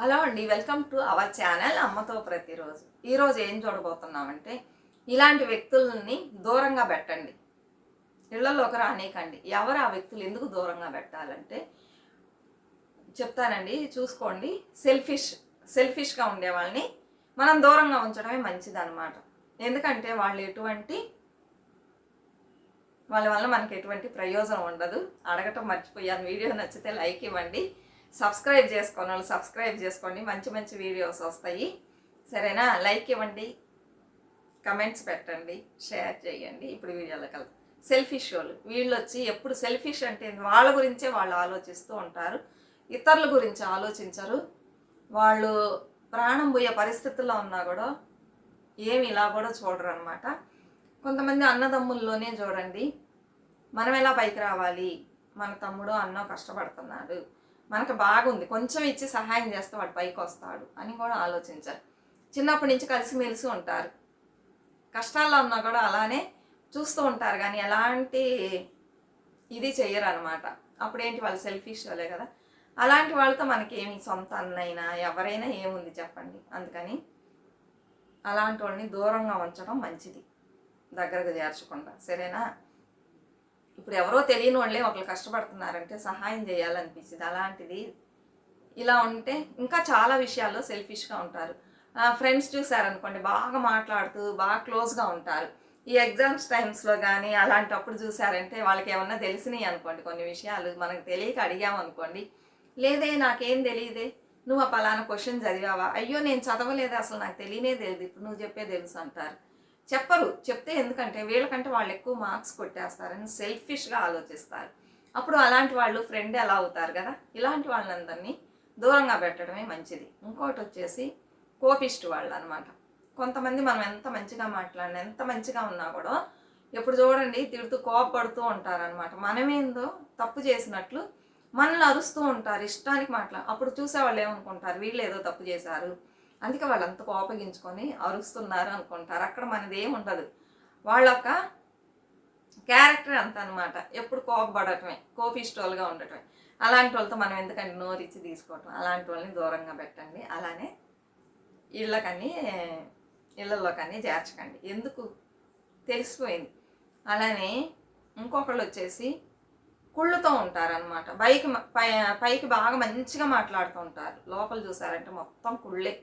Hello అండి welcome to our channel అమ్మతో ప్రతిరోజు. ఈరోజు ఏం చూడబోతున్నామంటే ఇలాంటి వ్యక్తులని దూరంగా పెట్టండి. ఇళ్ళలోకి రానీకండి ఎవరు ఆ వ్యక్తులు ఎందుకు దూరంగా పెట్టాలంటే చెప్తానండి చూసుకోండి. సెల్ఫిష్ సెల్ఫిష్గా ఉండే వాళ్ళని మనం దూరంగా ఉంచడమే మంచిదన్నమాట. ఎందుకంటే వాళ్ళు ఎటువంటి వాళ్ళ వల్ల మనకి ఎటువంటి ప్రయోజనం ఉండదు. అడగటం మర్చిపోయాను. వీడియో నచ్చితే లైక్ ఇవ్వండి. సబ్స్క్రైబ్ చేసుకోని వాళ్ళు సబ్స్క్రైబ్ చేసుకోండి. మంచి మంచి వీడియోస్ వస్తాయి. సరేనా? లైక్ ఇవ్వండి. కమెంట్స్ పెట్టండి. షేర్ చేయండి. ఇప్పుడు వీడియోలో వెళ్తాం సెల్ఫిష్ వాళ్ళు. వీళ్ళు వచ్చి ఎప్పుడు సెల్ఫిష్ అంటే వాళ్ళ గురించే వాళ్ళు ఆలోచిస్తూ ఉంటారు. ఇతరుల గురించి ఆలోచించరు. వాళ్ళు ప్రాణం పోయే పరిస్థితుల్లో ఉన్నా కూడా ఏమి ఇలా కూడా చూడరు అనమాట కొంతమంది అన్నదమ్ముల్లోనే చూడండి. మనం ఎలా పైకి రావాలి? మన తమ్ముడు అన్న కష్టపడుతున్నాడు. మనకు బాగుంది. కొంచెం ఇచ్చి సహాయం చేస్తే వాడు పైకి వస్తాడు అని కూడా ఆలోచించారు. చిన్నప్పటి నుంచి కలిసిమెలిసి ఉంటారు. కష్టాల్లో ఉన్నా కూడా అలానే చూస్తూ ఉంటారు కానీ ఎలాంటి ఇది చెయ్యరు అనమాట అప్పుడేంటి వాళ్ళు సెల్ఫిష్ వాళ్ళే కదా. అలాంటి వాళ్ళతో మనకి ఏమి సొంత అన్నైనా ఎవరైనా ఏముంది చెప్పండి. అందుకని అలాంటి వాళ్ళని దూరంగా ఉంచడం మంచిది. దగ్గరకు చేర్చకుండా సరేనా? ఇప్పుడు ఎవరో తెలియని వాళ్ళే ఒకళ్ళు కష్టపడుతున్నారంటే సహాయం చేయాలనిపించింది అలాంటిది ఇలా ఉంటే ఇంకా చాలా విషయాల్లో సెల్ఫిష్గా ఉంటారు. ఫ్రెండ్స్ చూసారనుకోండి బాగా మాట్లాడుతూ బాగా క్లోజ్గా ఉంటారు. ఈ ఎగ్జామ్స్ టైమ్స్లో కానీ అలాంటప్పుడు చూసారంటే వాళ్ళకి ఏమన్నా తెలిసినాయి అనుకోండి కొన్ని విషయాలు మనకు తెలియక అడిగామనుకోండి లేదే నాకేం తెలియదే నువ్వు ఆ పలానా క్వశ్చన్ చదివావా? అయ్యో నేను చదవలేదు అసలు నాకు తెలియనే తెలియదు ఇప్పుడు నువ్వు చెప్పే తెలుసు అంటారు. చెప్పరు. చెప్తే ఎందుకంటే వీళ్ళకంటే వాళ్ళు ఎక్కువ మార్క్స్ కొట్టేస్తారని సెల్ఫిష్గా ఆలోచిస్తారు. అప్పుడు అలాంటి వాళ్ళు ఫ్రెండ్ ఎలా అవుతారు కదా? ఇలాంటి వాళ్ళందరినీ దూరంగా పెట్టడమే మంచిది. ఇంకోటి వచ్చేసి కోపిస్ట్ వాళ్ళు అనమాట కొంతమంది మనం ఎంత మంచిగా మాట్లాడినా ఎంత మంచిగా ఉన్నా కూడా ఎప్పుడు చూడండి తిడుతూ కోపపడుతూ ఉంటారనమాట మనమేందో తప్పు చేసినట్లు మనల్ని అరుస్తూ ఉంటారు. ఇష్టానికి మాట్లా అప్పుడు చూసేవాళ్ళు ఏమనుకుంటారు? వీళ్ళు ఏదో తప్పు చేశారు. అందుకే వాళ్ళు అంత కోపగించుకొని అరుస్తున్నారు అనుకుంటారు. అక్కడ మనది ఏమి ఉండదు. వాళ్ళ యొక్క క్యారెక్టర్ అంత అనమాట ఎప్పుడు కోపపడటమే కోపిస్టోల్గా ఉండటమే. అలాంటి వాళ్ళతో మనం ఎందుకంటే నోరిచ్చి తీసుకోవటం? అలాంటి వాళ్ళని దూరంగా పెట్టండి. అలానే ఇళ్ళకని ఇళ్ళల్లోకని చేర్చకండి. ఎందుకు? తెలిసిపోయింది. అలానే ఇంకొకళ్ళు వచ్చేసి కుళ్ళుతో ఉంటారనమాట పైకి పై పైకి బాగా మంచిగా మాట్లాడుతూ ఉంటారు. లోపల చూసారంటే మొత్తం కుళ్ళే.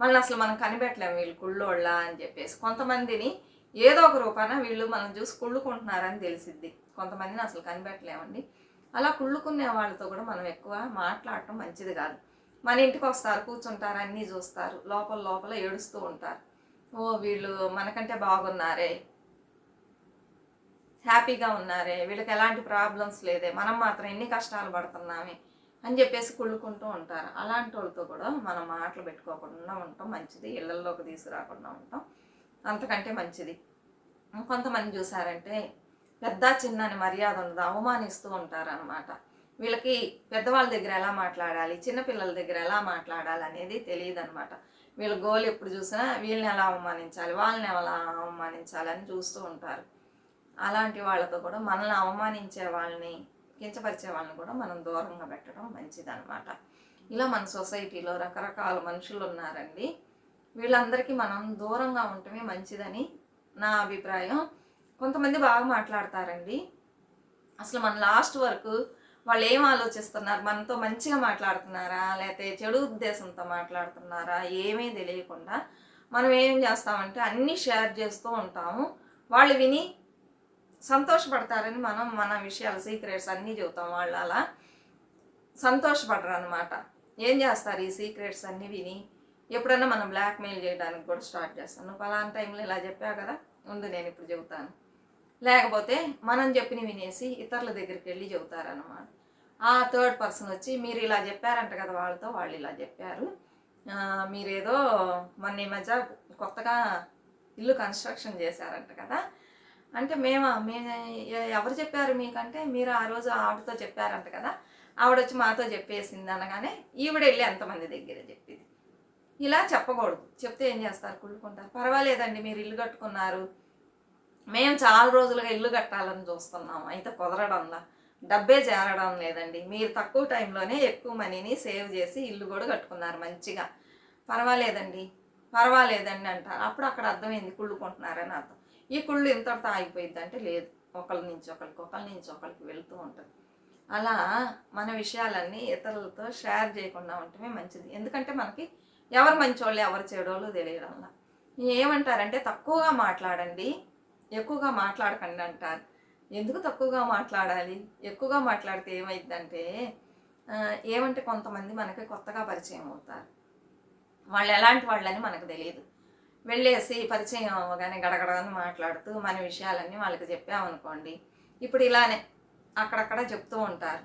మళ్ళీ అసలు మనం కనిపెట్టలేము. వీళ్ళు కుళ్ళోళ్ళ అని చెప్పేసి. కొంతమందిని ఏదో ఒక రూపాన వీళ్ళు మనం చూసి కుళ్ళుకుంటున్నారని తెలిసిద్ది. కొంతమందిని అసలు కనిపెట్టలేమండి. అలా కుళ్ళుకునే వాళ్ళతో కూడా మనం ఎక్కువ మాట్లాడటం మంచిది కాదు. మన ఇంటికి వస్తారు కూర్చుంటారు అన్నీ చూస్తారు. లోపల లోపల ఏడుస్తూ ఉంటారు. ఓ వీళ్ళు మనకంటే బాగున్నారే. హ్యాపీగా ఉన్నారే. వీళ్ళకి ఎలాంటి ప్రాబ్లమ్స్ లేదే. మనం మాత్రం ఎన్ని కష్టాలు పడుతున్నామే. అని చెప్పేసి కుళ్ళుకుంటూ ఉంటారు. అలాంటి వాళ్ళతో కూడా మనం మాటలు పెట్టుకోకుండా ఉంటాం. మంచిది. ఇళ్ళలోకి తీసుకురాకుండా ఉంటాం. అంతకంటే మంచిది. కొంతమంది చూసారంటే పెద్ద చిన్న అని మర్యాద ఉండదు. అవమానిస్తూ ఉంటారనమాట వీళ్ళకి పెద్దవాళ్ళ దగ్గర ఎలా మాట్లాడాలి? చిన్నపిల్లల దగ్గర ఎలా మాట్లాడాలి అనేది తెలియదు అనమాట వీళ్ళ గోల్ ఎప్పుడు చూసినా వీళ్ళని ఎలా అవమానించాలి? వాళ్ళని ఎలా అవమానించాలి అని చూస్తూ ఉంటారు. అలాంటి వాళ్ళతో కూడా మనల్ని అవమానించే వాళ్ళని కించపరిచే వాళ్ళని కూడా మనం దూరంగా పెట్టడం మంచిదన్నమాట. ఇలా మన సొసైటీలో రకరకాల మనుషులు ఉన్నారండి. వీళ్ళందరికీ మనం దూరంగా ఉండటమే మంచిదని నా అభిప్రాయం. కొంతమంది బాగా మాట్లాడతారండి. అసలు మన లాస్ట్ వరకు వాళ్ళు ఏం ఆలోచిస్తున్నారు? మనతో మంచిగా మాట్లాడుతున్నారా? లేకపోతే చెడు ఉద్దేశంతో మాట్లాడుతున్నారా? ఏమీ తెలియకుండా మనం ఏం చేస్తామంటే అన్నీ షేర్ చేస్తూ ఉంటాము. వాళ్ళు విని సంతోషపడతారని మనం మన విషయాలు సీక్రెట్స్ అన్నీ చెబుతాం వాళ్ళు అలా సంతోషపడరు అనమాట ఏం చేస్తారు ఈ సీక్రెట్స్ అన్నీ విని? ఎప్పుడన్నా మనం బ్లాక్మెయిల్ చేయడానికి కూడా స్టార్ట్ చేస్తాను నువ్వు పలానా టైంలో ఇలా చెప్పావు కదా? ఉండు నేను ఇప్పుడు చెబుతాను. లేకపోతే మనం చెప్పిన వినేసి ఇతరుల దగ్గరికి వెళ్ళి చెబుతారనమాట ఆ థర్డ్ పర్సన్ వచ్చి మీరు ఇలా చెప్పారంట కదా వాళ్ళతో వాళ్ళు ఇలా చెప్పారు. మీరేదో మొన్న ఈ మధ్య కొత్తగా ఇల్లు కన్స్ట్రక్షన్ చేశారంట కదా? అంటే మేమా? మేము ఎవరు చెప్పారు మీకంటే? మీరు ఆ రోజు ఆవిడతో చెప్పారంట కదా. ఆవిడ వచ్చి మాతో చెప్పేసింది అనగానే ఈవిడ వెళ్ళి ఎంతమంది దగ్గర చెప్పింది. ఇలా చెప్పకూడదు. చెప్తే ఏం చేస్తారు? కుళ్ళుకుంటారు. పర్వాలేదండి మీరు ఇల్లు కట్టుకున్నారు. మేము చాలా రోజులుగా ఇల్లు కట్టాలని చూస్తున్నాం. అయితే కుదరడంలా. డబ్బే చేరడం లేదండి. మీరు తక్కువ టైంలోనే ఎక్కువ మనీని సేవ్ చేసి ఇల్లు కూడా కట్టుకున్నారు మంచిగా. పర్వాలేదండి. పర్వాలేదండి అంటారు. అప్పుడు అక్కడ అర్థమైంది కుళ్ళుకుంటున్నారని అర్థం. ఈ కుళ్ళు ఇంతటితో ఆగిపోయింది అంటే లేదు. ఒకళ్ళ నుంచి ఒకరికి ఒకళ్ళ నుంచి ఒకరికి వెళ్తూ ఉంటుంది. అలా మన విషయాలన్నీ ఇతరులతో షేర్ చేయకుండా ఉండటమే మంచిది. ఎందుకంటే మనకి ఎవరు మంచోళ్ళు ఎవరు చెడోళ్ళు తెలియడంలా ఏమంటారంటే తక్కువగా మాట్లాడండి ఎక్కువగా మాట్లాడకండి అంటారు. ఎందుకు తక్కువగా మాట్లాడాలి? ఎక్కువగా మాట్లాడితే ఏమైందంటే ఏమంటే కొంతమంది మనకి కొత్తగా పరిచయం అవుతారు. వాళ్ళు ఎలాంటి వాళ్ళని మనకు తెలియదు. వెళ్ళేసి పరిచయం అవ్వగానే గడగడని మాట్లాడుతూ మన విషయాలన్నీ వాళ్ళకి చెప్పామనుకోండి. ఇప్పుడు ఇలానే అక్కడక్కడ చెప్తూ ఉంటారు.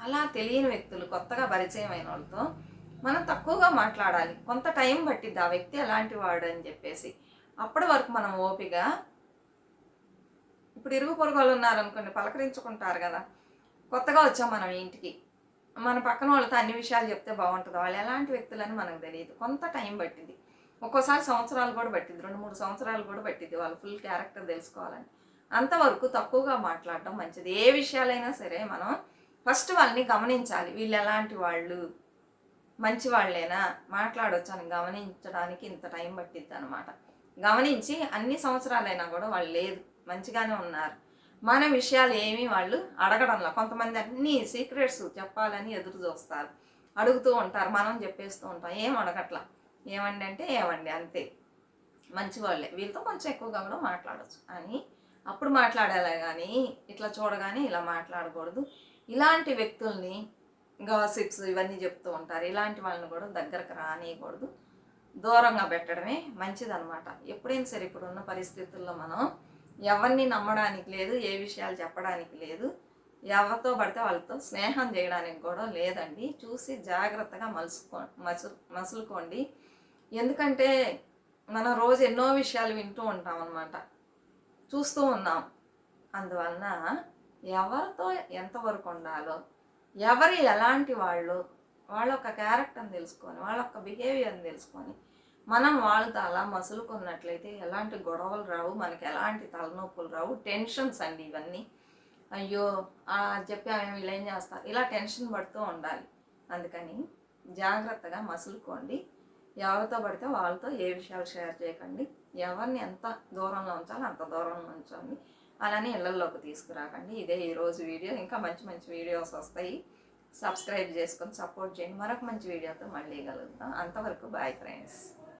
అలా తెలియని వ్యక్తులు కొత్తగా పరిచయం అయిన వాళ్ళతో మనం తక్కువగా మాట్లాడాలి. కొంత టైం పట్టిద్ది ఆ వ్యక్తి ఎలాంటి వాడు అని చెప్పేసి. అప్పటి వరకు మనం ఓపిక ఇప్పుడు ఇరుగు పొరుగు వాళ్ళు ఉన్నారనుకోండి పలకరించుకుంటారు కదా. కొత్తగా వచ్చాం మనం ఇంటికి. మన పక్కన వాళ్ళతో అన్ని విషయాలు చెప్తే బాగుంటుంది? వాళ్ళు ఎలాంటి వ్యక్తులని మనకు తెలియదు. కొంత టైం పట్టింది ఒక్కోసారి సంవత్సరాలు కూడా పట్టింది. రెండు మూడు సంవత్సరాలు కూడా పట్టింది. వాళ్ళ ఫుల్ క్యారెక్టర్ తెలుసుకోవాలని. అంతవరకు తక్కువగా మాట్లాడటం మంచిది. ఏ విషయాలైనా సరే మనం ఫస్ట్ వాళ్ళని గమనించాలి. వీళ్ళు ఎలాంటి వాళ్ళు? మంచి వాళ్ళేనా? మాట్లాడొచ్చు అని గమనించడానికి ఇంత టైం పట్టిద్ది అనమాట గమనించి అన్ని సంవత్సరాలైనా కూడా వాళ్ళు లేదు. మంచిగానే ఉన్నారు. మన విషయాలు ఏమీ వాళ్ళు అడగడంలో. కొంతమంది అన్ని సీక్రెట్స్ చెప్పాలని ఎదురు చూస్తారు. అడుగుతూ ఉంటారు. మనం చెప్పేస్తూ ఉంటాం. ఏం అడగట్లా? ఏమండి అంటే ఏమండి అంతే. మంచివాళ్ళే. వీళ్ళతో కొంచెం ఎక్కువగా కూడా మాట్లాడచ్చు. అని అప్పుడు మాట్లాడాలి కానీ ఇట్లా చూడగానే ఇలా మాట్లాడకూడదు. ఇలాంటి వ్యక్తుల్ని గాసిప్స్ ఇవన్నీ చెప్తూ ఉంటారు. ఇలాంటి వాళ్ళని కూడా దగ్గరకు రానియకూడదు. దూరంగా పెట్టడమే మంచిదనమాట ఎప్పుడైనా సరే ఇప్పుడున్న పరిస్థితుల్లో మనం ఎవరిని నమ్మడానికి లేదు ఏ విషయాలు చెప్పడానికి లేదు ఎవరితో పడితే వాళ్ళతో స్నేహం చేయడానికి కూడా లేదండి. చూసి జాగ్రత్తగా మలుసుకో మసు మసులుకోండి. ఎందుకంటే మనం రోజు ఎన్నో విషయాలు వింటూ ఉంటాం అన్నమాట. చూస్తూ ఉన్నాం. అందువలన ఎవరితో ఎంతవరకు ఉండాలో ఎవరు ఎలాంటి వాళ్ళు వాళ్ళ యొక్క క్యారెక్టర్ని తెలుసుకొని వాళ్ళ యొక్క బిహేవియర్ని తెలుసుకొని మనం వాళ్ళతో అలా మసులుకున్నట్లయితే ఎలాంటి గొడవలు రావు మనకి ఎలాంటి తలనొప్పులు రావు టెన్షన్స్ అండి ఇవన్నీ. అయ్యో ఆ చెప్పామేమి వీళ్ళు ఏం చేస్తారు? ఇలా టెన్షన్ పడుతూ ఉండాలి. అందుకని జాగ్రత్తగా మసులుకోండి. ఎవరితో పడితే వాళ్ళతో ఏ విషయాలు షేర్ చేయకండి. ఎవరిని ఎంత దూరంలో ఉంచాలో అంత దూరంలో ఉంచండి. అలానే ఇళ్ళలోకి తీసుకురాకండి. ఇదే ఈరోజు వీడియో. ఇంకా మంచి మంచి వీడియోస్ వస్తాయి. సబ్స్క్రైబ్ చేసుకొని సపోర్ట్ చేయండి. మరొక మంచి వీడియోతో మళ్ళీ కలుగుతాం అంతవరకు బాయ్ ఫ్రెండ్స్.